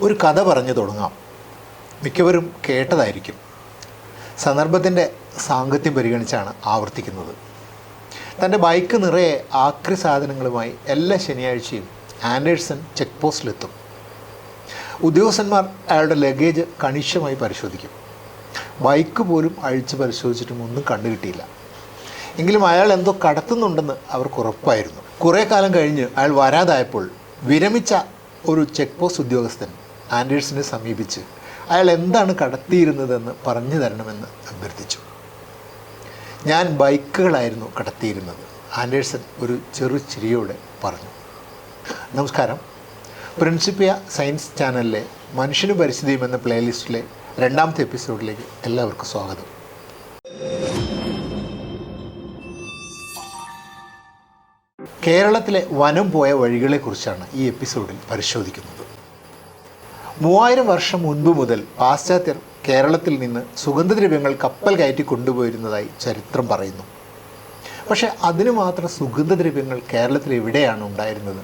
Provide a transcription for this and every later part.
ഒരു കഥ പറഞ്ഞു തുടങ്ങാം. മിക്കവരും കേട്ടതായിരിക്കും. സന്ദർഭത്തിന്റെ സാങ്കത്യം പരിഗണിച്ചാണ് ആവർത്തിക്കുന്നത്. തന്റെ ബൈക്ക് നിറയെ ആക്രി സാധനങ്ങളുമായി എല്ലാ ശനിയാഴ്ചയും ആൻഡേഴ്സൺ ചെക്ക് പോസ്റ്റിലെത്തും. ഉദ്യോഗസ്ഥന്മാർ അയാളുടെ ലഗേജ് കണിശമായി പരിശോധിക്കും. ബൈക്ക് പോലും അഴിച്ച് പരിശോധിച്ചിട്ടും ഒന്നും കണ്ടുകിട്ടിയില്ല. എങ്കിലും അയാൾ എന്തോ കടത്തുന്നുണ്ടെന്ന് അവർക്ക് ഉറപ്പായിരുന്നു. കുറേ കാലം കഴിഞ്ഞ് അയാൾ വരാതായപ്പോൾ വിരമിച്ച ഒരു ചെക്ക് പോസ്റ്റ് ഉദ്യോഗസ്ഥൻ ആൻഡേഴ്സിനെ സമീപിച്ച് അയാൾ എന്താണ് കടത്തിയിരുന്നതെന്ന് പറഞ്ഞു തരണമെന്ന് അഭ്യർത്ഥിച്ചു. ഞാൻ ബൈക്കുകളായിരുന്നു കടത്തിയിരുന്നത് ആൻഡേഴ്സൺ ഒരു ചെറു ചിരിയോടെ പറഞ്ഞു. നമസ്കാരം. പ്രിൻസിപ്പിയ സയൻസ് ചാനലിലെ മനുഷ്യന് പരിസ്ഥിതിയും എന്ന പ്ലേലിസ്റ്റിലെ രണ്ടാമത്തെ എപ്പിസോഡിലേക്ക് എല്ലാവർക്കും സ്വാഗതം. കേരളത്തിലെ വനം പോയ വഴികളെക്കുറിച്ചാണ് ഈ എപ്പിസോഡിൽ പരിശോധിക്കുന്നത്. മൂവായിരം വർഷം മുൻപ് മുതൽ പാശ്ചാത്യർ കേരളത്തിൽ നിന്ന് സുഗന്ധദ്രവ്യങ്ങൾ കപ്പൽ കയറ്റി കൊണ്ടുപോയിരുന്നതായി ചരിത്രം പറയുന്നു. പക്ഷേ അതിനു മാത്രം സുഗന്ധദ്രവ്യങ്ങൾ കേരളത്തിൽ എവിടെയാണ് ഉണ്ടായിരുന്നത്?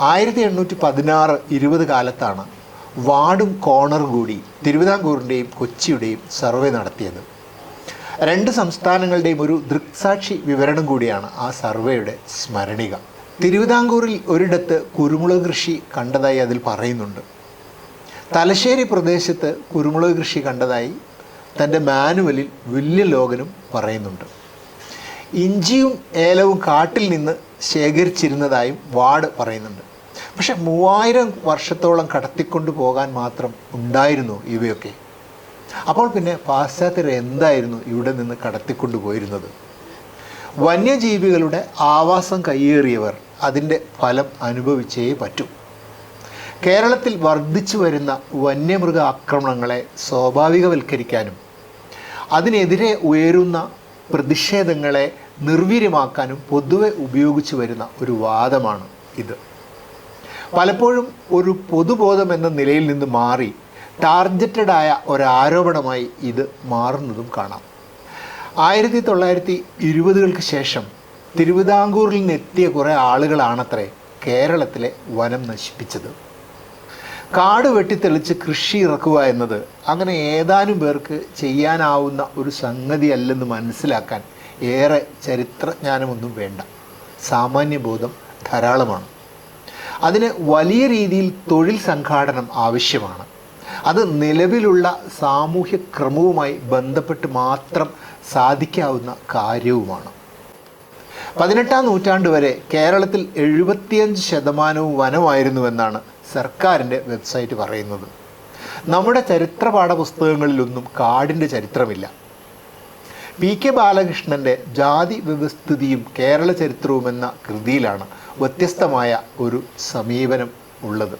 ആയിരത്തി എണ്ണൂറ്റി പതിനാറ് ഇരുപത് കാലത്താണ് വാർഡും കോണറും കൂടി തിരുവിതാംകൂറിന്റെയും കൊച്ചിയുടെയും സർവേ നടത്തിയത്. രണ്ട് സംസ്ഥാനങ്ങളുടെയും ഒരു ദൃക്സാക്ഷി വിവരണം കൂടിയാണ് ആ സർവേയുടെ സ്മരണിക. തിരുവിതാംകൂറിൽ ഒരിടത്ത് കുരുമുളക് കൃഷി കണ്ടതായി അതിൽ പറയുന്നുണ്ട്. തലശ്ശേരി പ്രദേശത്ത് കുരുമുളക് കൃഷി കണ്ടതായി തന്റെ മാനുവലിൽ വലിയ ലോകനും പറയുന്നുണ്ട്. ഇഞ്ചിയും ഏലവും കാട്ടിൽ നിന്ന് ശേഖരിച്ചിരുന്നതായും വാർഡ് പറയുന്നുണ്ട്. പക്ഷെ മൂവായിരം വർഷത്തോളം കടത്തിക്കൊണ്ടു പോകാൻ മാത്രം ഉണ്ടായിരുന്നു ഇവയൊക്കെ. അപ്പോൾ പിന്നെ പാശ്ചാത്യർ എന്തായിരുന്നു ഇവിടെ നിന്ന് കടത്തിക്കൊണ്ടു പോയിരുന്നത്? വന്യജീവികളുടെ ആവാസം കയ്യേറിയവർ അതിന്റെ ഫലം അനുഭവിച്ചേ പറ്റൂ. കേരളത്തിൽ വർദ്ധിച്ചു വരുന്ന വന്യമൃഗ ആക്രമണങ്ങളെ സ്വാഭാവികവൽക്കരിക്കാനും അതിനെതിരെ ഉയരുന്ന പ്രതിഷേധങ്ങളെ നിർവീര്യമാക്കാനും പൊതുവെ ഉപയോഗിച്ചു വരുന്ന ഒരു വാദമാണ് ഇത്. പലപ്പോഴും ഒരു പൊതുബോധം എന്ന നിലയിൽ നിന്ന് മാറി ടാർഗറ്റഡായ ഒരാരോപണമായി ഇത് മാറുന്നതും കാണാം. ആയിരത്തി തൊള്ളായിരത്തി ഇരുപതുകൾക്ക് ശേഷം തിരുവിതാംകൂറിൽ നിന്നെത്തിയ കുറേ ആളുകളാണത്രേ കേരളത്തിലെ വനം നശിപ്പിച്ചത്. കാട് വെട്ടിത്തെളിച്ച് കൃഷി ഇറക്കുക എന്നത് അങ്ങനെ ഏതാനും പേർക്ക് ചെയ്യാനാവുന്ന ഒരു സംഗതിയല്ലെന്ന് മനസ്സിലാക്കാൻ ഏറെ ചരിത്രജ്ഞാനമൊന്നും വേണ്ട. സാമാന്യബോധം ധാരാളമാണ്. അതിന് വലിയ രീതിയിൽ തൊഴിൽ സംഘാടനം ആവശ്യമാണ്. അത് നിലവിലുള്ള സാമൂഹ്യ ക്രമവുമായി ബന്ധപ്പെട്ട് മാത്രം സാധിക്കാവുന്ന കാര്യവുമാണ്. പതിനെട്ടാം നൂറ്റാണ്ട് വരെ കേരളത്തിൽ എഴുപത്തിയഞ്ച് ശതമാനവും വനമായിരുന്നുവെന്നാണ് സർക്കാരിന്റെ വെബ്സൈറ്റ് പറയുന്നത്. നമ്മുടെ ചരിത്ര പാഠപുസ്തകങ്ങളിലൊന്നും കാടിന്റെ ചരിത്രമില്ല. പി കെ ബാലകൃഷ്ണന്റെ ജാതി വ്യവസ്ഥിതിയും കേരള ചരിത്രവും എന്ന കൃതിയിലാണ് വ്യത്യസ്തമായ ഒരു സമീപനം ഉള്ളത്.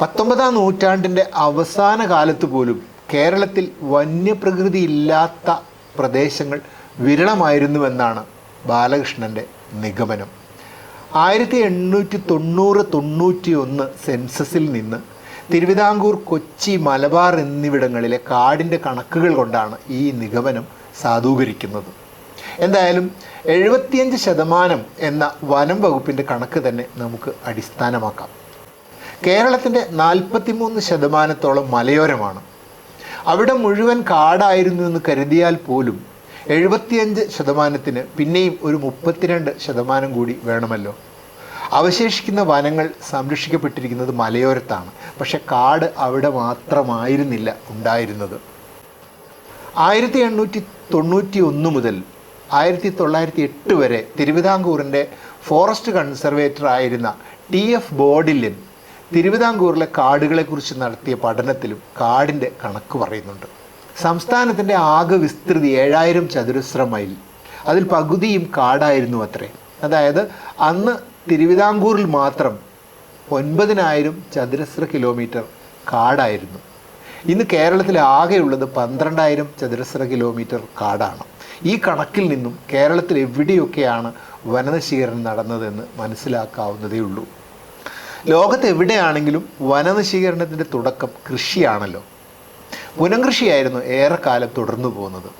പത്തൊമ്പതാം നൂറ്റാണ്ടിന്റെ അവസാന കാലത്ത് പോലും കേരളത്തിൽ വന്യപ്രകൃതി ഇല്ലാത്ത പ്രദേശങ്ങൾ വിരളമായിരുന്നുവെന്നാണ് ബാലകൃഷ്ണന്റെ നിഗമനം. ആയിരത്തി എണ്ണൂറ്റി തൊണ്ണൂറ് തൊണ്ണൂറ്റി ഒന്ന് സെൻസസിൽ നിന്ന് തിരുവിതാംകൂർ കൊച്ചി മലബാർ എന്നിവിടങ്ങളിലെ കാടിന്റെ കണക്കുകൾ കൊണ്ടാണ് ഈ നിഗമനം സാധൂകരിക്കുന്നത്. എന്തായാലും എഴുപത്തിയഞ്ച് ശതമാനം എന്ന വനം വകുപ്പിന്റെ കണക്ക് തന്നെ നമുക്ക് അടിസ്ഥാനമാക്കാം. കേരളത്തിന്റെ നാൽപ്പത്തിമൂന്ന് ശതമാനത്തോളം മലയോരമാണ്. അവിടെ മുഴുവൻ കാടായിരുന്നു എന്ന് കരുതിയാൽ പോലും എഴുപത്തിയഞ്ച് ശതമാനത്തിന് പിന്നെയും ഒരു മുപ്പത്തിരണ്ട് ശതമാനം കൂടി വേണമല്ലോ. അവശേഷിക്കുന്ന വനങ്ങൾ സംരക്ഷിക്കപ്പെട്ടിരിക്കുന്നത് മലയോരത്താണ്. പക്ഷെ കാട് അവിടെ മാത്രമായിരുന്നില്ല ഉണ്ടായിരുന്നത്. ആയിരത്തി എണ്ണൂറ്റി തൊണ്ണൂറ്റി ഒന്ന് മുതൽ ആയിരത്തി തൊള്ളായിരത്തി എട്ട് വരെ തിരുവിതാംകൂറിന്റെ ഫോറസ്റ്റ് കൺസർവേറ്റർ ആയിരുന്ന ടി എഫ് ബോർഡിലിൻ തിരുവിതാംകൂറിലെ കാടുകളെക്കുറിച്ച് നടത്തിയ പഠനത്തിലും കാടിന്റെ കണക്ക് പറയുന്നുണ്ട്. സംസ്ഥാനത്തിന്റെ ആകെ വിസ്തൃതി ഏഴായിരം ചതുരശ്ര മൈൽ. അതിൽ പകുതിയും കാടായിരുന്നു അത്രേ. അതായത് അന്ന് തിരുവിതാംകൂറിൽ മാത്രം ഒൻപതിനായിരം ചതുരശ്ര കിലോമീറ്റർ കാടായിരുന്നു. ഇന്ന് കേരളത്തിൽ ആകെയുള്ളത് പന്ത്രണ്ടായിരം ചതുരശ്ര കിലോമീറ്റർ കാടാണ്. ഈ കണക്കിൽ നിന്നും കേരളത്തിൽ എവിടെയൊക്കെയാണ് വനനശീകരണം നടന്നതെന്ന് മനസ്സിലാക്കാവുന്നതേ ഉള്ളൂ. ലോകത്ത് എവിടെയാണെങ്കിലും വനനശീകരണത്തിന്റെ തുടക്കം കൃഷിയാണല്ലോ. പുനംകൃഷിയായിരുന്നു ഏറെക്കാലം തുടർന്നു പോകുന്നത്.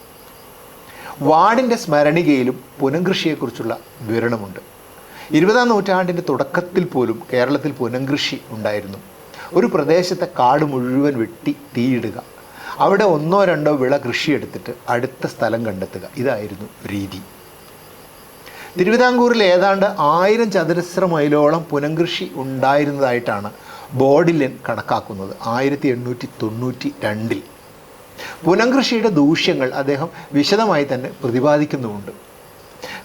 വാർഡിന്റെ സ്മരണികയിലും പുനംകൃഷിയെക്കുറിച്ചുള്ള വിവരണമുണ്ട്. ഇരുപതാം നൂറ്റാണ്ടിന്റെ തുടക്കത്തിൽ പോലും കേരളത്തിൽ പുനംകൃഷി ഉണ്ടായിരുന്നു. ഒരു പ്രദേശത്തെ കാട് മുഴുവൻ വെട്ടി തീയിടുക. അവിടെ ഒന്നോ രണ്ടോ വിള കൃഷിയെടുത്തിട്ട് അടുത്ത സ്ഥലം കണ്ടെത്തുക. ഇതായിരുന്നു രീതി. തിരുവിതാംകൂറിൽ ഏതാണ്ട് ആയിരം ചതുരശ്ര മൈലോളം പുനംകൃഷി ഉണ്ടായിരുന്നതായിട്ടാണ് ബോഡിലൻ കണക്കാക്കുന്നത് ആയിരത്തി എണ്ണൂറ്റി തൊണ്ണൂറ്റി രണ്ടിൽ പുനംകൃഷിയുടെ ദൂഷ്യങ്ങൾ അദ്ദേഹം വിശദമായി തന്നെ പ്രതിപാദിക്കുന്നുമുണ്ട്.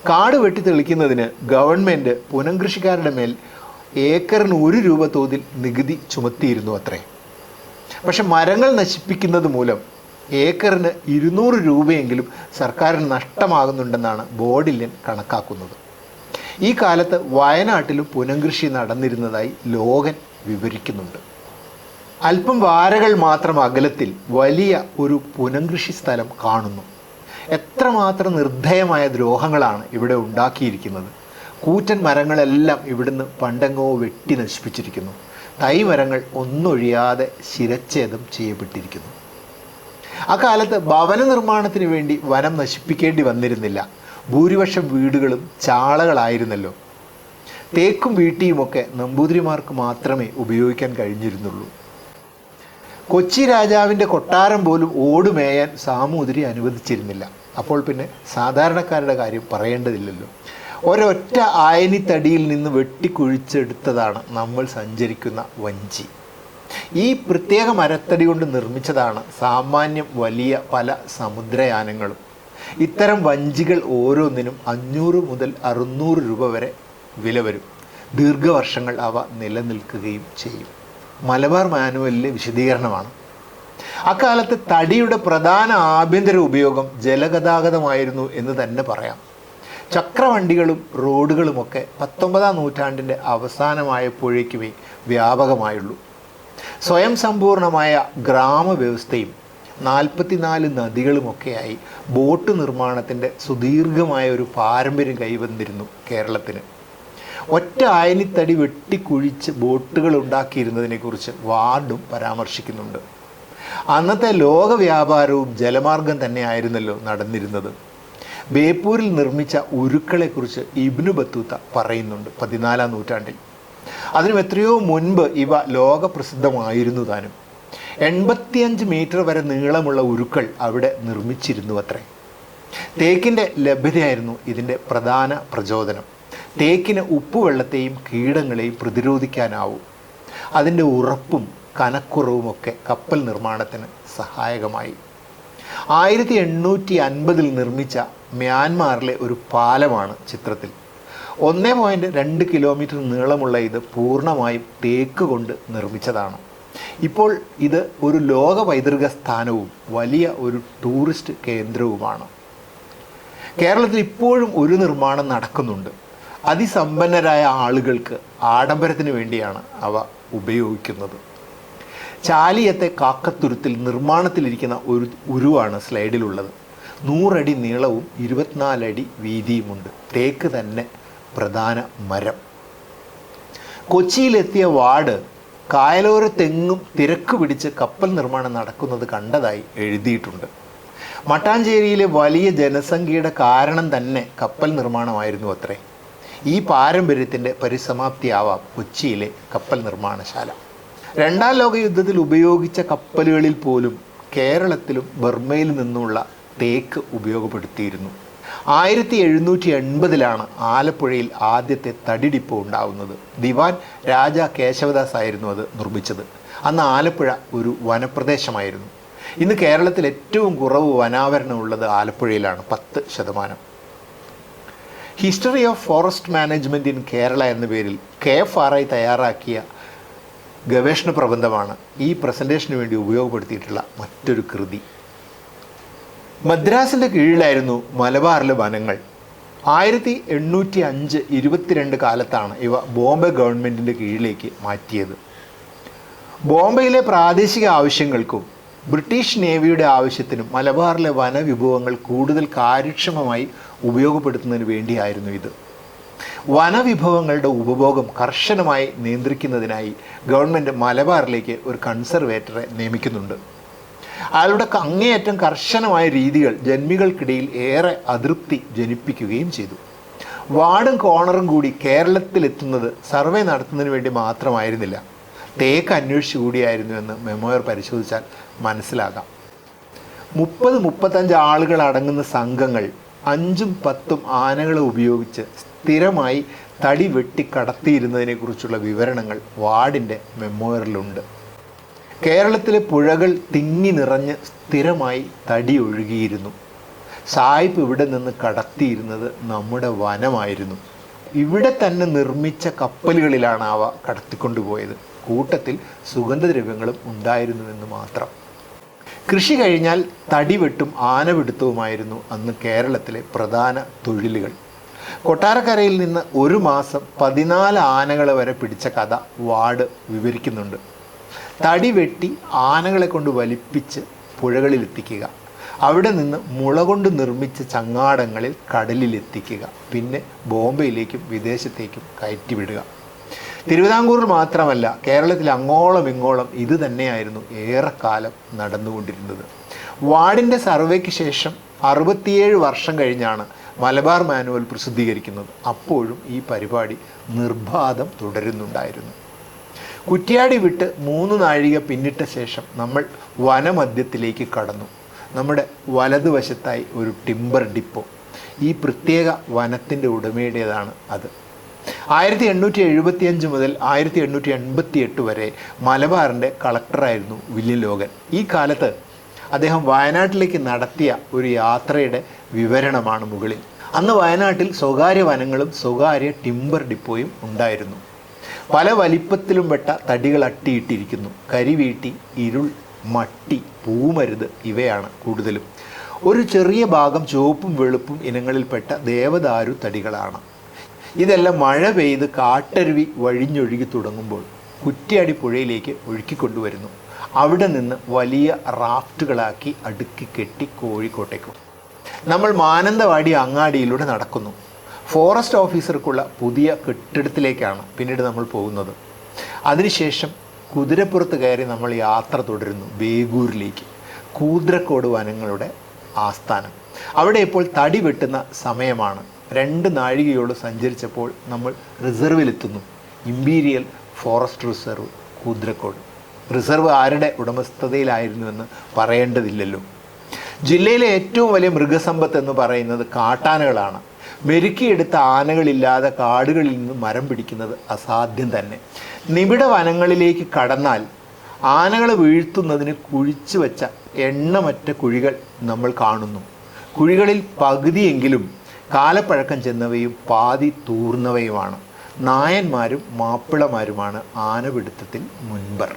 കാട് വെട്ടി തെളിക്കുന്നതിന് ഗവൺമെന്റ് പുനംകൃഷിക്കാരുടെ മേൽ ഏക്കറിന് ഒരു രൂപ തോതിൽ നികുതി ചുമത്തിയിരുന്നു അത്രേ. പക്ഷെ മരങ്ങൾ നശിപ്പിക്കുന്നത് മൂലം ഏക്കറിന് ഇരുന്നൂറ് രൂപയെങ്കിലും സർക്കാരിന് നഷ്ടമാകുന്നുണ്ടെന്നാണ് ബോർഡില്യൻ കണക്കാക്കുന്നത്. ഈ കാലത്ത് വയനാട്ടിലും പുനംകൃഷി നടന്നിരുന്നതായി ലോകൻ വിവരിക്കുന്നുണ്ട്. അല്പം വാരകൾ മാത്രം അകലത്തിൽ വലിയ ഒരു പുനംകൃഷി സ്ഥലം കാണുന്നു. എത്രമാത്രം നിർദ്ധയമായ ദ്രോഹങ്ങളാണ് ഇവിടെ ഉണ്ടാക്കിയിരിക്കുന്നത്. കൂറ്റൻ മരങ്ങളെല്ലാം ഇവിടുന്ന് പണ്ടെങ്ങോ വെട്ടി നശിപ്പിച്ചിരിക്കുന്നു. തൈ മരങ്ങൾ ഒന്നൊഴിയാതെ ശിരച്ഛേദം ചെയ്യപ്പെട്ടിരിക്കുന്നു. അക്കാലത്ത് ഭവന നിർമ്മാണത്തിന് വേണ്ടി വനം നശിപ്പിക്കേണ്ടി വന്നിരുന്നില്ല. ഭൂരിപക്ഷം വീടുകളും ചാളകളായിരുന്നല്ലോ. തേക്കും വീട്ടിയുമൊക്കെ നമ്പൂതിരിമാർക്ക് മാത്രമേ ഉപയോഗിക്കാൻ കഴിഞ്ഞിരുന്നുള്ളൂ. കൊച്ചി രാജാവിന്റെ കൊട്ടാരം പോലും ഓടുമേയാൻ സാമൂതിരി അനുവദിച്ചിരുന്നില്ല. അപ്പോൾ പിന്നെ സാധാരണക്കാരുടെ കാര്യം പറയേണ്ടതില്ലല്ലോ. ഒരൊറ്റ ആയനിത്തടിയിൽ നിന്ന് വെട്ടിക്കുഴിച്ചെടുത്തതാണ് നമ്മൾ സഞ്ചരിക്കുന്ന വഞ്ചി. ഈ പ്രത്യേക മരത്തടി കൊണ്ട് നിർമ്മിച്ചതാണ് സാമാന്യം വലിയ പല സമുദ്രയാനങ്ങളും. ഇത്തരം വഞ്ചികൾ ഓരോന്നിനും അഞ്ഞൂറ് മുതൽ അറുന്നൂറ് രൂപ വരെ വില വരും. ദീർഘവർഷങ്ങൾ അവ നിലനിൽക്കുകയും ചെയ്യും. മലബാർ മാനുവലിലെ വിശദീകരണമാണ്. അക്കാലത്ത് തടിയുടെ പ്രധാന ആഭ്യന്തര ഉപയോഗം ജലഗതാഗതമായിരുന്നു എന്ന് തന്നെ പറയാം. ചക്രവണ്ടികളും റോഡുകളുമൊക്കെ പത്തൊമ്പതാം നൂറ്റാണ്ടിന്റെ അവസാനമായപ്പോഴേക്കുമേ വ്യാപകമായുള്ളൂ. സ്വയം സമ്പൂർണമായ ഗ്രാമവ്യവസ്ഥയും നാൽപ്പത്തിനാല് നദികളുമൊക്കെയായി ബോട്ട് നിർമ്മാണത്തിന്റെ സുദീർഘമായ ഒരു പാരമ്പര്യം കൈവന്നിരുന്നു കേരളത്തിന്. ഒറ്റ അയലിത്തടി വെട്ടിക്കുഴിച്ച് ബോട്ടുകൾ ഉണ്ടാക്കിയിരുന്നതിനെക്കുറിച്ച് വാർഡും പരാമർശിക്കുന്നുണ്ട്. അന്നത്തെ ലോക വ്യാപാരവും ജലമാർഗം തന്നെയായിരുന്നല്ലോ നടന്നിരുന്നത്. ബേപ്പൂരിൽ നിർമ്മിച്ച ഉരുക്കളെക്കുറിച്ച് ഇബ്നു ബത്തൂത്ത പറയുന്നുണ്ട് പതിനാലാം നൂറ്റാണ്ടിൽ. അതിനും എത്രയോ മുൻപ് ഇവ ലോകപ്രസിദ്ധമായിരുന്നു താനും. എൺപത്തിയഞ്ച് മീറ്റർ വരെ നീളമുള്ള ഉരുക്കൾ അവിടെ നിർമ്മിച്ചിരുന്നു അത്രേ തേക്കിന്റെ ലഭ്യതയായിരുന്നു ഇതിന്റെ പ്രധാന പ്രചോദനം. തേക്കിന് ഉപ്പുവെള്ളത്തെയും കീടങ്ങളെയും പ്രതിരോധിക്കാനാവും. അതിന്റെ ഉറപ്പും കനക്കുറവുമൊക്കെ കപ്പൽ നിർമ്മാണത്തിന് സഹായകമായി. ആയിരത്തി എണ്ണൂറ്റി അൻപതിൽ നിർമ്മിച്ച മ്യാൻമാറിലെ ഒരു പാലമാണ് ചിത്രത്തിൽ. ഒന്നേ പോയിന്റ് രണ്ട് കിലോമീറ്റർ നീളമുള്ള ഇത് പൂർണമായും തേക്ക് കൊണ്ട് നിർമ്മിച്ചതാണ്. ഇപ്പോൾ ഇത് ഒരു ലോക പൈതൃക സ്ഥാനവും വലിയ ഒരു ടൂറിസ്റ്റ് കേന്ദ്രവുമാണ്. കേരളത്തിൽ ഇപ്പോഴും ഒരു നിർമ്മാണം നടക്കുന്നുണ്ട്. അതിസമ്പന്നരായ ആളുകൾക്ക് ആഡംബരത്തിന് വേണ്ടിയാണ് അവ ഉപയോഗിക്കുന്നത്. ചാലിയത്തെ കാക്കത്തുരുത്തിൽ നിർമ്മാണത്തിലിരിക്കുന്ന ഒരു ഉരുവാണ് സ്ലൈഡിലുള്ളത്. നൂറടി നീളവും ഇരുപത്തിനാലടി വീതിയുമുണ്ട്. തേക്ക് തന്നെ പ്രധാന മരം. കൊച്ചിയിലെത്തിയ വാർഡ് കായലോര തെങ്ങും തിരക്ക് പിടിച്ച് കപ്പൽ നിർമ്മാണം നടക്കുന്നത് കണ്ടതായി എഴുതിയിട്ടുണ്ട്. മട്ടാഞ്ചേരിയിലെ വലിയ ജനസംഖ്യയുടെ കാരണം തന്നെ കപ്പൽ നിർമ്മാണമായിരുന്നു അത്രേ. ഈ പാരമ്പര്യത്തിന്റെ പരിസമാപ്തിയാവാം കൊച്ചിയിലെ കപ്പൽ നിർമ്മാണശാല. രണ്ടാം ലോകയുദ്ധത്തിൽ ഉപയോഗിച്ച കപ്പലുകളിൽ പോലും കേരളത്തിലും ബർമയിൽ നിന്നുള്ള തേക്ക് ഉപയോഗപ്പെടുത്തിയിരുന്നു. ആയിരത്തി എഴുന്നൂറ്റി എൺപതിലാണ് ആലപ്പുഴയിൽ ആദ്യത്തെ തടി ഡിപ്പോ ഉണ്ടാവുന്നത്. ദിവാൻ രാജ കേശവദാസ് ആയിരുന്നു അത് നിർമ്മിച്ചത്. അന്ന് ആലപ്പുഴ ഒരു വനപ്രദേശമായിരുന്നു. ഇന്ന് കേരളത്തിൽ ഏറ്റവും കുറവ് വനാവരണമുള്ളത് ആലപ്പുഴയിലാണ് പത്ത് ശതമാനം. History of forest management in Kerala എന്ന പേരിൽ കെ എഫ് ആർ ഐ തയ്യാറാക്കിയ ഗവേഷണ പ്രബന്ധമാണ് ഈ പ്രസന്റേഷന് വേണ്ടി ഉപയോഗപ്പെടുത്തിയിട്ടുള്ള മറ്റൊരു കൃതി. മദ്രാസിന്റെ കീഴിലായിരുന്നു മലബാറിലെ വനങ്ങൾ. ആയിരത്തി എണ്ണൂറ്റി അഞ്ച് ഇരുപത്തിരണ്ട് കാലത്താണ് ഇവ ബോംബെ ഗവൺമെന്റിന്റെ കീഴിലേക്ക് മാറ്റിയത്. ബോംബെയിലെ പ്രാദേശിക ആവശ്യങ്ങൾക്കും ബ്രിട്ടീഷ് നേവിയുടെ ആവശ്യത്തിനും മലബാറിലെ വനവിഭവങ്ങൾ കൂടുതൽ കാര്യക്ഷമമായി ഉപയോഗപ്പെടുത്തുന്നതിന് വേണ്ടിയായിരുന്നു ഇത്. വനവിഭവങ്ങളുടെ ഉപഭോഗം കർശനമായി നിയന്ത്രിക്കുന്നതിനായി ഗവൺമെന്റ് മലബാറിലേക്ക് ഒരു കൺസർവേറ്ററെ നിയമിക്കുന്നുണ്ട്. അയാളുടെ അങ്ങേയറ്റം കർശനമായ രീതികൾ ജന്മികൾക്കിടയിൽ ഏറെ അതൃപ്തി ജനിപ്പിക്കുകയും ചെയ്തു. വാർഡും കോണറും കൂടി കേരളത്തിലെത്തുന്നത് സർവേ നടത്തുന്നതിന് വേണ്ടി മാത്രമായിരുന്നില്ല. തേക്ക് അന്വേഷിച്ചു കൂടിയായിരുന്നു എന്ന് മെമ്മോയർ പരിശോധിച്ചാൽ മനസ്സിലാകാം മുപ്പത് മുപ്പത്തഞ്ച് ആളുകൾ അടങ്ങുന്ന സംഘങ്ങൾ അഞ്ചും പത്തും ആനകളെ ഉപയോഗിച്ച് സ്ഥിരമായി തടി വെട്ടി കടത്തിയിരുന്നതിനെക്കുറിച്ചുള്ള വിവരണങ്ങൾ വാർഡിന്റെ മെമ്മോറിയലുണ്ട് കേരളത്തിലെ പുഴകൾ തിങ്ങി നിറഞ്ഞ് സ്ഥിരമായി തടി ഒഴുകിയിരുന്നു. സായിപ്പ് ഇവിടെ നിന്ന് കടത്തിയിരുന്നത് നമ്മുടെ വനമായിരുന്നു. ഇവിടെ തന്നെ നിർമ്മിച്ച കപ്പലുകളിലാണ് അവ കടത്തിക്കൊണ്ടുപോയത്. കൂട്ടത്തിൽ സുഗന്ധദ്രവ്യങ്ങളും ഉണ്ടായിരുന്നുവെന്ന് മാത്രം. കൃഷി കഴിഞ്ഞാൽ തടിവെട്ടും ആനപിടുത്തവുമായിരുന്നു അന്ന് കേരളത്തിലെ പ്രധാന തൊഴിലുകൾ. കൊട്ടാരക്കരയിൽ നിന്ന് ഒരു മാസം പതിനാല് ആനകളെ വരെ പിടിച്ച കഥ വാർഡ് വിവരിക്കുന്നുണ്ട്. തടി വെട്ടി ആനകളെ കൊണ്ട് വലിപ്പിച്ച് പുഴകളിലെത്തിക്കുക. അവിടെ നിന്ന് മുള കൊണ്ട് നിർമ്മിച്ച ചങ്ങാടങ്ങളിൽ കടലിലെത്തിക്കുക. പിന്നെ ബോംബെയിലേക്കും വിദേശത്തേക്കും കയറ്റിവിടുക. തിരുവിതാംകൂറിൽ മാത്രമല്ല കേരളത്തിൽ അങ്ങോളം ഇങ്ങോളം ഇത് തന്നെയായിരുന്നു ഏറെക്കാലം നടന്നുകൊണ്ടിരുന്നത്. വാർഡിന്റെ സർവേക്ക് ശേഷം അറുപത്തിയേഴ് വർഷം കഴിഞ്ഞാണ് മലബാർ മാനുവൽ പ്രസിദ്ധീകരിക്കുന്നത്. അപ്പോഴും ഈ പരിപാടി നിർബാധം തുടരുന്നുണ്ടായിരുന്നു. കുറ്റ്യാടി വിട്ട് മൂന്ന് നാഴിക പിന്നിട്ട ശേഷം നമ്മൾ വനമധ്യത്തിലേക്ക് കടന്നു. നമ്മുടെ വലതുവശത്തായി ഒരു ടിമ്പർ ഡിപ്പോ. ഈ പ്രത്യേക വനത്തിന്റെ ഉടമയുടേതാണ് അത്. ആയിരത്തി എണ്ണൂറ്റി എഴുപത്തി അഞ്ച് മുതൽ ആയിരത്തി എണ്ണൂറ്റി എൺപത്തി എട്ട് വരെ മലബാറിന്റെ കളക്ടറായിരുന്നു വില്യം ലോഗൻ. ഈ കാലത്ത് അദ്ദേഹം വയനാട്ടിലേക്ക് നടത്തിയ ഒരു യാത്രയുടെ വിവരണമാണ് മുകളിൽ. അന്ന് വയനാട്ടിൽ സ്വകാര്യ വനങ്ങളും സ്വകാര്യ ടിമ്പർ ഡിപ്പോയും ഉണ്ടായിരുന്നു. പല വലിപ്പത്തിലും പെട്ട തടികൾ അട്ടിയിട്ടിരിക്കുന്നു. കരിവീട്ടി ഇരുൾ മട്ടി പൂമരുത് ഇവയാണ് കൂടുതലും. ഒരു ചെറിയ ഭാഗം ചുവപ്പും വെളുപ്പും ഇനങ്ങളിൽപ്പെട്ട ദേവദാരു തടികളാണ്. ഇതെല്ലാം മഴ പെയ്ത് കാട്ടരുവി വഴിഞ്ഞൊഴുകി തുടങ്ങുമ്പോൾ കുറ്റിയാടി പുഴയിലേക്ക് ഒഴുക്കിക്കൊണ്ടുവരുന്നു. അവിടെ നിന്ന് വലിയ റാഫ്റ്റുകളാക്കി അടുക്കി കെട്ടി കോഴിക്കോട്ടേക്കും. നമ്മൾ മാനന്തവാടി അങ്ങാടിയിലൂടെ നടക്കുന്നു. ഫോറസ്റ്റ് ഓഫീസർക്കുള്ള പുതിയ കെട്ടിടത്തിലേക്കാണ് പിന്നീട് നമ്മൾ പോകുന്നത്. അതിനുശേഷം കുതിരപ്പുറത്ത് കയറി നമ്മൾ യാത്ര തുടരുന്നു ബേഗൂരിലേക്ക് കൂദ്രക്കോട് വനങ്ങളുടെ ആസ്ഥാനം. അവിടെ ഇപ്പോൾ തടി വെട്ടുന്ന സമയമാണ്. രണ്ട് നാഴികയോട് സഞ്ചരിച്ചപ്പോൾ നമ്മൾ റിസർവിലെത്തുന്നു. Imperial forest reserve Koodrakkode reserve ആരുടെ ഉടമസ്ഥതയിലായിരുന്നുവെന്ന് പറയേണ്ടതില്ലല്ലോ. ജില്ലയിലെ ഏറ്റവും വലിയ മൃഗസമ്പത്ത് എന്ന് പറയുന്നത് കാട്ടാനകളാണ്. മെരുക്കിയെടുത്ത ആനകളില്ലാതെ കാടുകളിൽ നിന്ന് മരം പിടിക്കുന്നത് അസാധ്യം തന്നെ. നിബിഡ വനങ്ങളിലേക്ക് കടന്നാൽ ആനകളെ വീഴ്ത്തുന്നതിന് കുഴിച്ചു വെച്ച എണ്ണമറ്റ കുഴികൾ നമ്മൾ കാണുന്നു. കുഴികളിൽ പകുതിയെങ്കിലും കാലപ്പഴക്കം ചെന്നവയും പാതി തൂർന്നവയുമാണ്. നായന്മാരും മാപ്പിളമാരുമാണ് ആനപിടുത്തത്തിൽ മുൻപർ.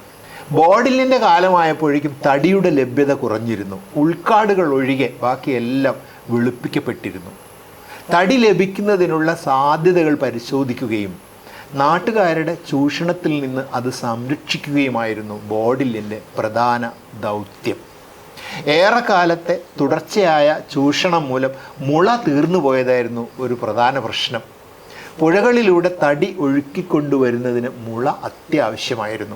ബോഡിലിന്റെ കാലമായപ്പോഴേക്കും തടിയുടെ ലഭ്യത കുറഞ്ഞിരുന്നു. ഉൾക്കാടുകൾ ഒഴികെ ബാക്കിയെല്ലാം വെളുപ്പിക്കപ്പെട്ടിരുന്നു. തടി ലഭിക്കുന്നതിനുള്ള സാധ്യതകൾ പരിശോധിക്കുകയും നാട്ടുകാരുടെ ചൂഷണത്തിൽ നിന്ന് അത് സംരക്ഷിക്കുകയുമായിരുന്നു ബോഡിലിന്റെ പ്രധാന ദൗത്യം. ഏറെക്കാലത്തെ തുടർച്ചയായ ചൂഷണം മൂലം മുള തീർന്നു പോയതായിരുന്നു ഒരു പ്രധാന പ്രശ്നം. പുഴകളിലൂടെ തടി ഒഴുക്കിക്കൊണ്ടുവരുന്നതിന് മുള അത്യാവശ്യമായിരുന്നു.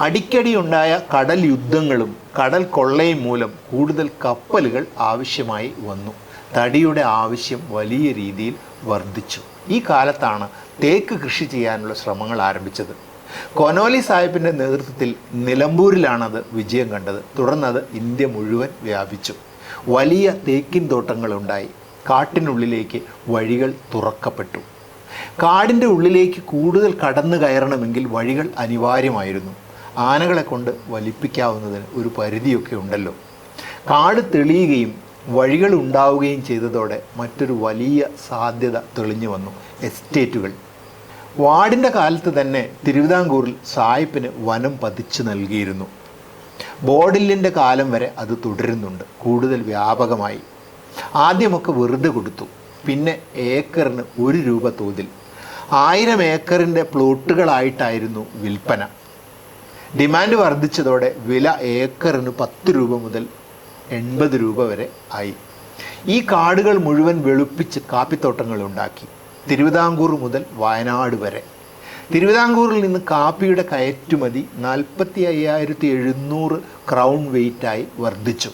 അടിക്കടി ഉണ്ടായ കടൽ യുദ്ധങ്ങളും കടൽ കൊള്ളയും മൂലം കൂടുതൽ കപ്പലുകൾ ആവശ്യമായി വന്നു. തടിയുടെ ആവശ്യം വലിയ രീതിയിൽ വർദ്ധിച്ചു. ഈ കാലത്താണ് തേക്ക് കൃഷി ചെയ്യാനുള്ള ശ്രമങ്ങൾ ആരംഭിച്ചത്. കൊനോലി സാഹിബിന്റെ നേതൃത്വത്തിൽ നിലമ്പൂരിലാണത് വിജയം കണ്ടത്. തുടർന്നത് ഇന്ത്യ മുഴുവൻ വ്യാപിച്ചു. വലിയ തേക്കിൻ തോട്ടങ്ങളുണ്ടായി. കാട്ടിനുള്ളിലേക്ക് വഴികൾ തുറക്കപ്പെട്ടു. കാടിന്റെ ഉള്ളിലേക്ക് കൂടുതൽ കടന്നു കയറണമെങ്കിൽ വഴികൾ അനിവാര്യമായിരുന്നു. ആനകളെ കൊണ്ട് വലിപ്പിക്കാവുന്നതിന് ഒരു പരിധിയൊക്കെ ഉണ്ടല്ലോ. കാട് തെളിയുകയും വഴികൾ ഉണ്ടാവുകയും ചെയ്തതോടെ മറ്റൊരു വലിയ സാധ്യത തെളിഞ്ഞു വന്നു. എസ്റ്റേറ്റുകൾ. വാർഡിന്റെ കാലത്ത് തന്നെ തിരുവിതാംകൂറിൽ സായിപ്പിന് വനം പതിച്ചു നൽകിയിരുന്നു. ബോർഡില്ലിന്റെ കാലം വരെ അത് തുടരുന്നുണ്ട്. കൂടുതൽ വ്യാപകമായി. ആദ്യമൊക്കെ വെറുതെ കൊടുത്തു. പിന്നെ ഏക്കറിന് ഒരു രൂപ തോതിൽ. ആയിരം ഏക്കറിന്റെ പ്ലോട്ടുകളായിട്ടായിരുന്നു വിൽപ്പന. ഡിമാൻഡ് വർദ്ധിച്ചതോടെ വില ഏക്കറിന് പത്ത് രൂപ മുതൽ എൺപത് രൂപ വരെ ആയി. ഈ കാടുകൾ മുഴുവൻ വെളുപ്പിച്ച് കാപ്പിത്തോട്ടങ്ങൾ ഉണ്ടാക്കി. തിരുവിതാംകൂർ മുതൽ വയനാട് വരെ. തിരുവിതാംകൂറിൽ നിന്ന് കാപ്പിയുടെ കയറ്റുമതി നാൽപ്പത്തി അയ്യായിരത്തി എഴുന്നൂറ് ക്രൗൺ വെയിറ്റായി വർദ്ധിച്ചു.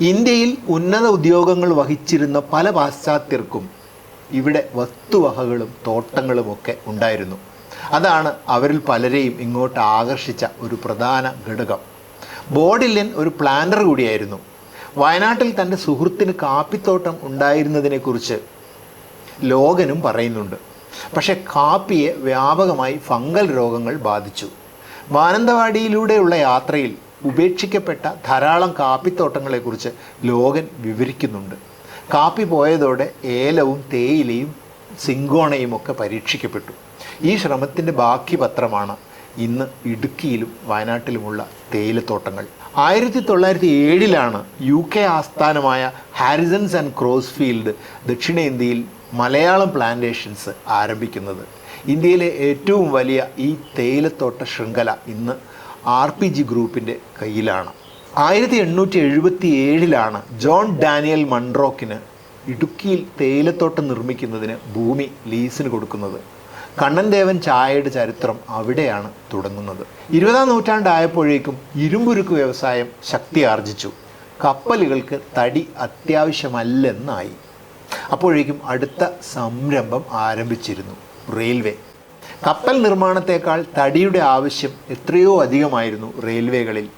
ഇന്ത്യയിൽ ഉന്നത ഉദ്യോഗങ്ങൾ വഹിച്ചിരുന്ന പല പാശ്ചാത്യർക്കും ഇവിടെ വസ്തുവകകളും തോട്ടങ്ങളുമൊക്കെ ഉണ്ടായിരുന്നു. അതാണ് അവരിൽ പലരെയും ഇങ്ങോട്ട് ആകർഷിച്ച ഒരു പ്രധാന ഘടകം. ബോഡില്ലൻ ഒരു പ്ലാന്റർ കൂടിയായിരുന്നു. വയനാട്ടിൽ തന്റെ സുഹൃത്തിന് കാപ്പിത്തോട്ടം ഉണ്ടായിരുന്നതിനെക്കുറിച്ച് ലോകനും പറയുന്നുണ്ട്. പക്ഷേ കാപ്പിയെ വ്യാപകമായി ഫംഗൽ രോഗങ്ങൾ ബാധിച്ചു. മാനന്തവാടിയിലൂടെയുള്ള യാത്രയിൽ ഉപേക്ഷിക്കപ്പെട്ട ധാരാളം കാപ്പിത്തോട്ടങ്ങളെക്കുറിച്ച് ലോകൻ വിവരിക്കുന്നുണ്ട്. കാപ്പി പോയതോടെ ഏലവും തേയിലയും സിങ്കോണയും ഒക്കെ പരീക്ഷിക്കപ്പെട്ടു. ഈ ശ്രമത്തിന്റെ ബാക്കി പത്രമാണ് ഇന്ന് ഇടുക്കിയിലും വയനാട്ടിലുമുള്ള തേയിലത്തോട്ടങ്ങൾ. ആയിരത്തി തൊള്ളായിരത്തി ഏഴിലാണ് യു കെ ആസ്ഥാനമായ ഹാരിസൺസ് ആൻഡ് ക്രോസ്ഫീൽഡ് ദക്ഷിണേന്ത്യയിൽ മലയാളം പ്ലാന്റേഷൻസ് ആരംഭിക്കുന്നത്. ഇന്ത്യയിലെ ഏറ്റവും വലിയ ഈ തേയിലത്തോട്ട ശൃംഖല ഇന്ന് ആർ പി ജി ഗ്രൂപ്പിന്റെ കയ്യിലാണ്. ആയിരത്തി എണ്ണൂറ്റി എഴുപത്തി ഏഴിലാണ് ജോൺ ഡാനിയൽ മൺറോക്കിന് ഇടുക്കിയിൽ തേയിലത്തോട്ടം നിർമ്മിക്കുന്നതിന് ഭൂമി ലീസിന് കൊടുക്കുന്നത്. കണ്ണൻ ദേവൻ ചായയുടെ ചരിത്രം അവിടെയാണ് തുടങ്ങുന്നത്. ഇരുപതാം നൂറ്റാണ്ടായപ്പോഴേക്കും ഇരുമ്പുരുക്ക് വ്യവസായം ശക്തി ആർജിച്ചു. കപ്പലുകൾക്ക് തടി അത്യാവശ്യമല്ലെന്നായി. അപ്പോഴേക്കും അടുത്ത സംരംഭം ആരംഭിച്ചിരുന്നു. റെയിൽവേ. കപ്പൽ നിർമ്മാണത്തേക്കാൾ തടിയുടെ ആവശ്യം എത്രയോ അധികമായിരുന്നു റെയിൽവേകളിൽ.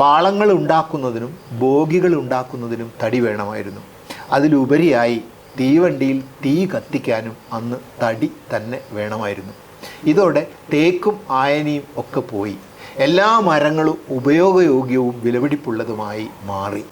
പാളങ്ങൾ ഉണ്ടാക്കുന്നതിനും ബോഗികൾ ഉണ്ടാക്കുന്നതിനും തടി വേണമായിരുന്നു. അതിലുപരിയായി തീവണ്ടിയിൽ തീ കത്തിക്കാനും അന്ന് തടി തന്നെ വേണമായിരുന്നു. ഇതോടെ തേക്കും ആയനിയും ഒക്കെ പോയി. എല്ലാ മരങ്ങളും ഉപയോഗയോഗ്യവും വിലപിടിപ്പുള്ളതുമായി മാറി.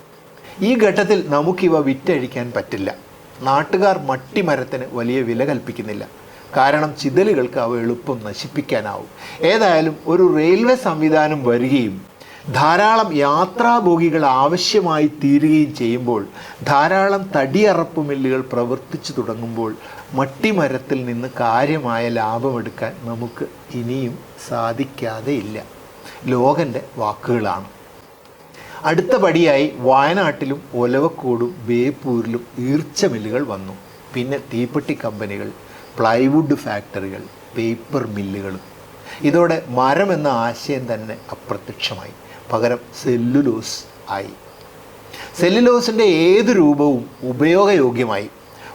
ഈ ഘട്ടത്തിൽ നമുക്കിവ വിറ്റഴിക്കാൻ പറ്റില്ല. നാട്ടുകാർ മട്ടിമരത്തിന് വലിയ വില കൽപ്പിക്കുന്നില്ല. കാരണം ചിതലുകൾക്ക് അവ എളുപ്പം നശിപ്പിക്കാനാവും. ഏതായാലും ഒരു റെയിൽവേ സംവിധാനം വരികയും ധാരാളം യാത്രാഭോഗികൾ ആവശ്യമായി തീരുകയും ചെയ്യുമ്പോൾ ധാരാളം തടിയറപ്പ് മില്ലുകൾ പ്രവർത്തിച്ചു തുടങ്ങുമ്പോൾ മട്ടിമരത്തിൽ നിന്ന് കാര്യമായ ലാഭമെടുക്കാൻ നമുക്ക് ഇനിയും സാധിക്കാതെ ഇല്ല ലോകന്റെ വാക്കുകളാണ്. അടുത്ത പടിയായി വയനാട്ടിലും ഒലവക്കോടും ബേപ്പൂരിലും ഈർച്ച മില്ലുകൾ വന്നു. പിന്നെ തീപ്പെട്ടി കമ്പനികൾ പ്ലൈവുഡ് ഫാക്ടറികൾ പേപ്പർ മില്ലുകളും. ഇതോടെ മരം എന്ന ആശയം തന്നെ അപ്രത്യക്ഷമായി. പകരം സെല്ലുലോസ് ആയി. സെല്ലുലോസിന്റെ ഏത് രൂപവും ഉപയോഗയോഗ്യമായി.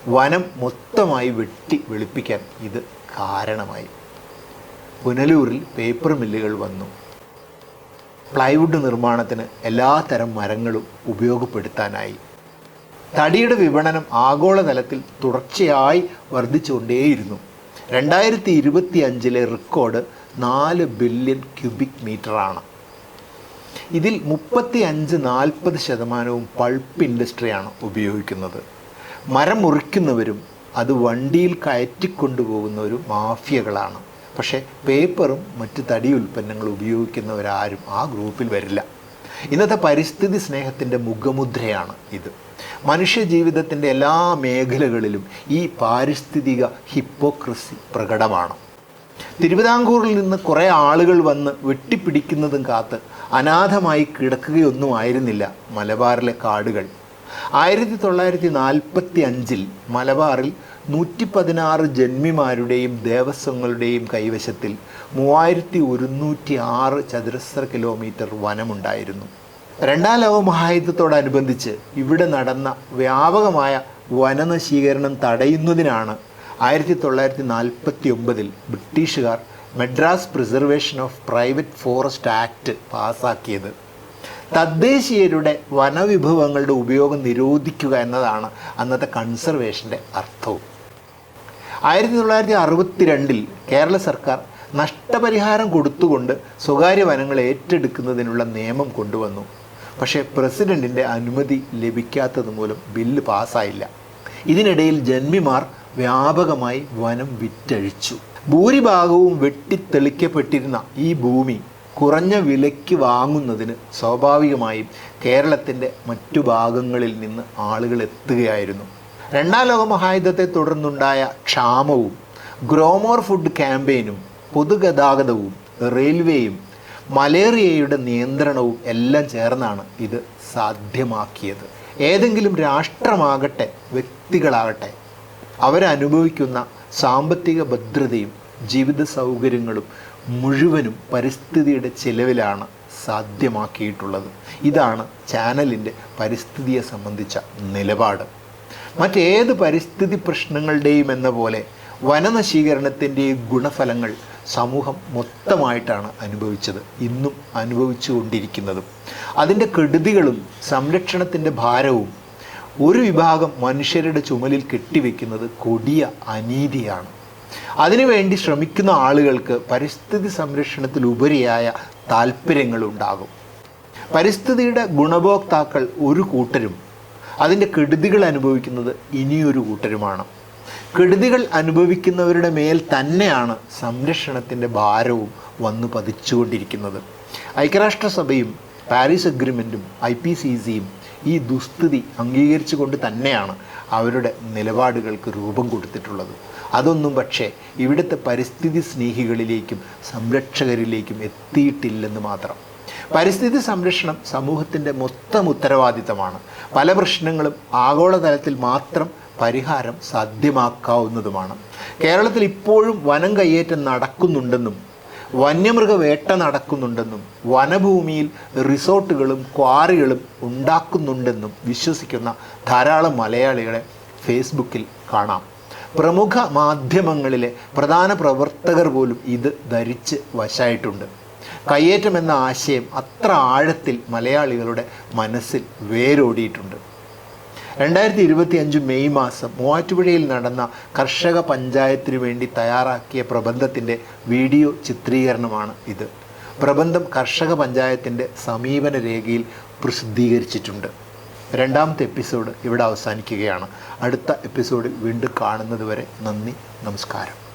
വനം മൊത്തമായി വെട്ടി വെളുപ്പിക്കാൻ ഇത് കാരണമായി. പുനലൂരിൽ പേപ്പർ മില്ലുകൾ വന്നു. പ്ലൈവുഡ് നിർമ്മാണത്തിന് എല്ലാത്തരം മരങ്ങളും ഉപയോഗപ്പെടുത്താനായി. തടിയുടെ വിപണനം ആഗോളതലത്തിൽ തുടർച്ചയായി വർദ്ധിച്ചുകൊണ്ടേയിരുന്നു. രണ്ടായിരത്തി ഇരുപത്തി അഞ്ചിലെ റെക്കോർഡ് നാല് ബില്യൺ ക്യൂബിക് മീറ്ററാണ് ഇതിൽ മുപ്പത്തി അഞ്ച് നാൽപ്പത് ശതമാനവും പൾപ്പ് ഇൻഡസ്ട്രിയാണ് ഉപയോഗിക്കുന്നത്. മരം മുറിക്കുന്നവരും അത് വണ്ടിയിൽ കയറ്റിക്കൊണ്ടുപോകുന്നവരും മാഫിയകളാണ്. പക്ഷേ പേപ്പറും മറ്റ് തടി ഉൽപ്പന്നങ്ങളും ഉപയോഗിക്കുന്നവരാരും ആ ഗ്രൂപ്പിൽ വരില്ല. ഇന്നത്തെ പരിസ്ഥിതി സ്നേഹത്തിന്റെ മുഖമുദ്രയാണ് ഇത്. മനുഷ്യ ജീവിതത്തിന്റെ എല്ലാ മേഖലകളിലും ഈ പാരിസ്ഥിതിക ഹിപ്പോക്രസി പ്രകടമാണ്. തിരുവിതാംകൂറിൽ നിന്ന് കുറേ ആളുകൾ വന്ന് വെട്ടിപ്പിടിക്കുന്നതും കാത്ത് അനാഥമായി കിടക്കുകയൊന്നും ആയിരുന്നില്ല മലബാറിലെ കാടുകൾ. ആയിരത്തി തൊള്ളായിരത്തി നാൽപ്പത്തി അഞ്ചിൽ മലബാറിൽ നൂറ്റി പതിനാറ് ജന്മിമാരുടെയും ദേവസ്വങ്ങളുടെയും കൈവശത്തിൽ മൂവായിരത്തി ഒരുന്നൂറ്റി ആറ് ചതുരശ്ര കിലോമീറ്റർ വനമുണ്ടായിരുന്നു. രണ്ടാം ലോക മഹായുദ്ധത്തോടനുബന്ധിച്ച് ഇവിടെ നടന്ന വ്യാപകമായ വനനശീകരണം തടയുന്നതിനാണ് ആയിരത്തി തൊള്ളായിരത്തി നാൽപ്പത്തി ഒമ്പതിൽ ബ്രിട്ടീഷുകാർ Madras preservation of private forest act പാസാക്കിയത്. തദ്ദേശീയരുടെ വനവിഭവങ്ങളുടെ ഉപയോഗം നിരോധിക്കുക എന്നതാണ് അന്നത്തെ കൺസർവേഷന്റെ അർത്ഥവും. ആയിരത്തി തൊള്ളായിരത്തി അറുപത്തി രണ്ടിൽ കേരള സർക്കാർ നഷ്ടപരിഹാരം കൊടുത്തുകൊണ്ട് സ്വകാര്യ വനങ്ങൾ ഏറ്റെടുക്കുന്നതിനുള്ള നിയമം കൊണ്ടുവന്നു. പക്ഷേ പ്രസിഡന്റിന്റെ അനുമതി ലഭിക്കാത്തത് മൂലം ബില്ല് പാസ്സായില്ല ഇതിനിടയിൽ ജന്മിമാർ വ്യാപകമായി വനം വിറ്റഴിച്ചു. ഭൂരിഭാഗവും വെട്ടിത്തെളിക്കപ്പെട്ടിരുന്ന ഈ ഭൂമി കുറഞ്ഞ വിലയ്ക്ക് വാങ്ങുന്നതിന് സ്വാഭാവികമായും കേരളത്തിന്റെ മറ്റു ഭാഗങ്ങളിൽ നിന്ന് ആളുകൾ എത്തുകയായിരുന്നു. രണ്ടാം ലോക മഹായുദ്ധത്തെ തുടർന്നുണ്ടായ ക്ഷാമവും ഗ്രോമോർ ഫുഡ് ക്യാമ്പയിനും പൊതുഗതാഗതവും റെയിൽവേയും മലേറിയയുടെ നിയന്ത്രണവും എല്ലാം ചേർന്നാണ് ഇത് സാധ്യമാക്കിയത്. ഏതെങ്കിലും രാഷ്ട്രമാകട്ടെ വ്യക്തികളാകട്ടെ അവരനുഭവിക്കുന്ന സാമ്പത്തിക ഭദ്രതയും ജീവിത സൗകര്യങ്ങളും മുഴുവനും പരിസ്ഥിതിയുടെ ചിലവിലാണ് സാധ്യമാക്കിയിട്ടുള്ളത്. ഇതാണ് ചാനലിന്റെ പരിസ്ഥിതിയെ സംബന്ധിച്ച നിലപാട്. മറ്റേത് പരിസ്ഥിതി പ്രശ്നങ്ങളുടെയും എന്ന പോലെ വനനശീകരണത്തിന്റെ ഗുണഫലങ്ങൾ സമൂഹം മൊത്തമായിട്ടാണ് അനുഭവിച്ചത് ഇന്നും അനുഭവിച്ചുകൊണ്ടിരിക്കുന്നതും. അതിന്റെ കെടുതികളും സംരക്ഷണത്തിന്റെ ഭാരവും ഒരു വിഭാഗം മനുഷ്യരുടെ ചുമലിൽ കെട്ടിവെക്കുന്നത് കൊടിയ അനീതിയാണ്. അതിനുവേണ്ടി ശ്രമിക്കുന്ന ആളുകൾക്ക് പരിസ്ഥിതി സംരക്ഷണത്തിലുപരിയായ താല്പര്യങ്ങളുണ്ടാകും പരിസ്ഥിതിയുടെ ഗുണഭോക്താക്കൾ ഒരു കൂട്ടരും അതിന്റെ കെടുതികൾ അനുഭവിക്കുന്നത് ഇനിയൊരു കൂട്ടരുമാണ്. കെടുതികൾ അനുഭവിക്കുന്നവരുടെ മേൽ തന്നെയാണ് സംരക്ഷണത്തിന്റെ ഭാരവും വന്നു പതിച്ചുകൊണ്ടിരിക്കുന്നത്. ഐക്യരാഷ്ട്രസഭയും പാരീസ് അഗ്രിമെന്റും ഐ പി സി സിയും ഈ ദുസ്ഥിതി അംഗീകരിച്ചുകൊണ്ട് തന്നെയാണ് അവരുടെ നിലപാടുകൾക്ക് രൂപം കൊടുത്തിട്ടുള്ളത്. അതൊന്നും പക്ഷേ ഇവിടുത്തെ പരിസ്ഥിതി സ്നേഹികളിലേക്കും സംരക്ഷകരിലേക്കും എത്തിയിട്ടില്ലെന്ന് മാത്രം. പരിസ്ഥിതി സംരക്ഷണം സമൂഹത്തിന്റെ മൊത്തം ഉത്തരവാദിത്തമാണ്. പല പ്രശ്നങ്ങളും ആഗോളതലത്തിൽ മാത്രം പരിഹാരം സാധ്യമാക്കാവുന്നതുമാണ്. കേരളത്തിൽ ഇപ്പോഴും വനം കയ്യേറ്റം നടക്കുന്നുണ്ടെന്നും വന്യമൃഗവേട്ട നടക്കുന്നുണ്ടെന്നും വനഭൂമിയിൽ റിസോർട്ടുകളും ക്വാറികളും ഉണ്ടാക്കുന്നുണ്ടെന്നും വിശ്വസിക്കുന്ന ധാരാളം മലയാളികളെ ഫേസ്ബുക്കിൽ കാണാം. പ്രമുഖ മാധ്യമങ്ങളിലെ പ്രധാന പ്രവർത്തകർ പോലും ഇത് ധരിച്ച് വശായിട്ടുണ്ട്. കയ്യേറ്റം എന്ന ആശയം അത്ര ആഴത്തിൽ മലയാളികളുടെ മനസ്സിൽ വേരോടിയിട്ടുണ്ട്. രണ്ടായിരത്തി ഇരുപത്തി അഞ്ച് മെയ് മാസം മൂവാറ്റുപുഴയിൽ നടന്ന കർഷക പഞ്ചായത്തിന് വേണ്ടി തയ്യാറാക്കിയ പ്രബന്ധത്തിന്റെ വീഡിയോ ചിത്രീകരണമാണ് ഇത്. പ്രബന്ധം കർഷക പഞ്ചായത്തിന്റെ സമീപന രേഖയിൽ പ്രസിദ്ധീകരിച്ചിട്ടുണ്ട്. രണ്ടാമത്തെ എപ്പിസോഡ് ഇവിടെ അവസാനിക്കുകയാണ്. അടുത്ത എപ്പിസോഡിൽ വീണ്ടും കാണുന്നതുവരെ നന്ദി നമസ്കാരം.